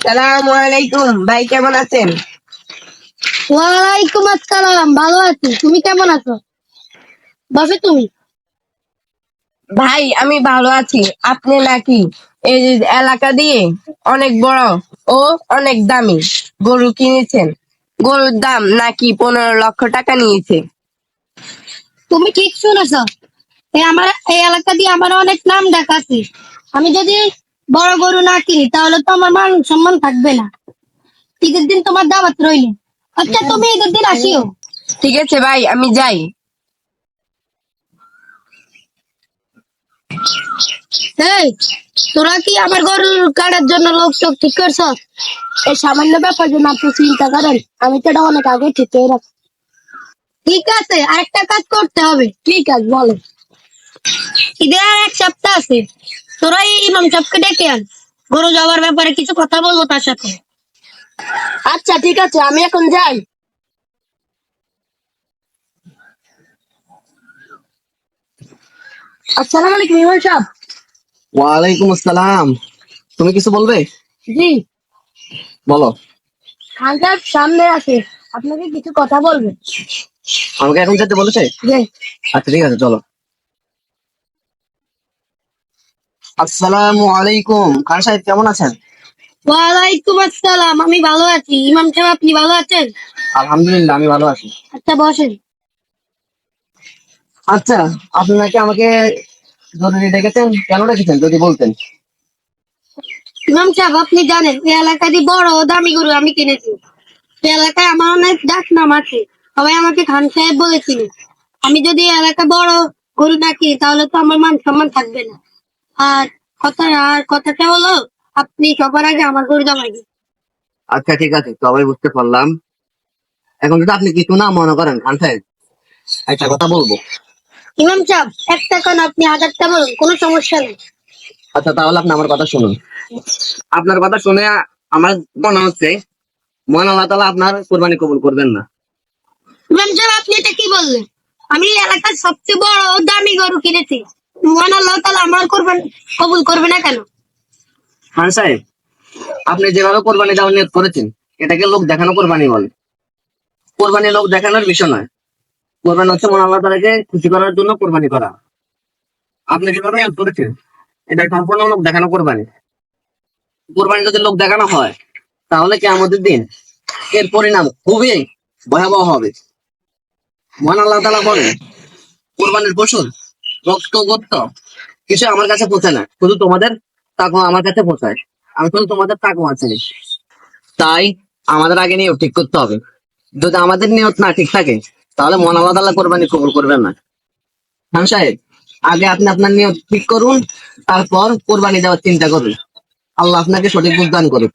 সালাম আলাইকুম ভাই কেমন আছেন? ওয়ালাইকুম আসসালাম ভালো আছি। তুমি কেমন আছো? বসো তুমি। ভাই আমি ভালো আছি। আপনি নাকি এই এলাকা দিয়ে অনেক বড় ও অনেক দামি গরু কিনেছেন? গরুর দাম নাকি পনেরো লক্ষ টাকা নিয়েছে? তুমি ঠিক শুনেছ। এই আমার এই এলাকা দিয়ে আমার অনেক নাম ডাক আছে আমি যদি বড় গরু না কিনি তাহলে তো আমার মান সম্মান থাকবে না। ঈদের দিন তোমার দাওয়াত রইলে। আচ্ছা তুমি ঈদের দিন আসিও। ঠিক আছে ভাই আমি যাই। এই তোরা কি আমার গরুর কাটার জন্য লোক চোখ ঠিক করছ? এই সামান্য ব্যাপার জন্য আপনি চিন্তা করেন আমি তো এটা অনেক আগে ঠিক করে রাখছি। ঠিক আছে আরেকটা কাজ করতে হবে। কি কাজ বলো। ঈদের আর এক সপ্তাহ আছে। তোরা এই ইমাম সাহেবকে ডেকে আন। গরু যাওয়ার ব্যাপারে কিছু কথা বলব তার সাথে। আচ্ছা ঠিক আছে আমি এখন যাই। আসসালামু আলাইকুম ইমাম সাহেব। ওয়ালাইকুম আসসালাম। তুমি কিছু বলবে? জি। বলো। খান সাহেব সামনে আছে আপনাকে কিছু কথা বলবে। আমাকে এখন যেতে বলেছে? জি। আচ্ছা ঠিক আছে চলো। আসসালামু আলাইকুম। খান সাহেব কেমন আছেন? ওয়ালাইকুম আসসালাম আমি ভালো আছি। ইমাম সাহেব আপনি ভালো আছেন? আলহামদুলিল্লাহ আমি ভালো আছি। আচ্ছা বসেন। আচ্ছা আপনাকে আমাকে জরুরি ডেকেছেন? কেন ডেকেছেন যদি বলতেন? ইমাম সাহেব আপনি জানেন এই এলাকায় বড় দামি গরু আমি কিনেছি। এই এলাকায় আমার অনেক ডাক নাম আছে। সবাই আমাকে খান সাহেব বলেছিল। আমি যদি এলাকা বড় গরু না কিনি তাহলে তো আমার মান সম্মান থাকবে না। আর কথা আর কথাটা হলো আপনি সবার আগে আমার গরু জমা আচ্ছা ঠিক আছে সবাই বুঝতে পারলাম। এখন যদি আপনি কিছু না মনে করেন খান সাহেব একটা কথা বলব। ইমাম সাহেব একটা কান আপনি হাজারটা বলুন কোনো সমস্যা নেই। আচ্ছা তাহলে আপনি আমার কথা শুনুন। আপনার কথা শুনে আমার মনে হচ্ছে মন আল্লাহ তালা আপনার কোরবানি কবুল করবেন না। ইমাম সাহেব আপনি এটা কি বললেন? আমি এলাকার সবচেয়ে বড় দামি গরু কিনেছি। মহান আল্লাহ তালা আমার করবেন না কেন? খান সাহেব, আপনি যেভাবে কোরবানি দেওয়ার নিয়ত করেছেন, এটাকে লোক দেখানো কোরবানি বলে। কোরবানি লোক দেখানোর বিষয় নয়। কোরবানি হচ্ছে মন আল্লাহ তালাকে খুশি করার জন্য কোরবানি করা। আপনি যেভাবে নিয়ত করেছেন, এটা সম্পূর্ণ লোক দেখানো কোরবানি। কোরবানি যদি লোক দেখানো হয়, তাহলে কি আমাদের দিন এর পরিণাম খুবই ভয়াবহ হবে। মহান আল্লাহ তালা বলেন, কোরবানির পশুর রক্ত গোত্র কিছু আমার কাছে পৌঁছায় না। শুধু তোমাদের তাকও আমার কাছে পৌঁছায়। আমি শুধু তোমাদের তাকও আছে। তাই আমাদের আগে নিয়ত ঠিক করতে হবে। যদি আমাদের নিয়ত না ঠিক থাকে, তাহলে মন আল্লাহ তাআলা কোরবানি কবুল করবেন না। খান সাহেব, আগে আপনি আপনার নিয়ত ঠিক করুন, তারপর কোরবানি দেওয়ার চিন্তা করুন। আল্লাহ আপনাকে সঠিক বুঝদান করুন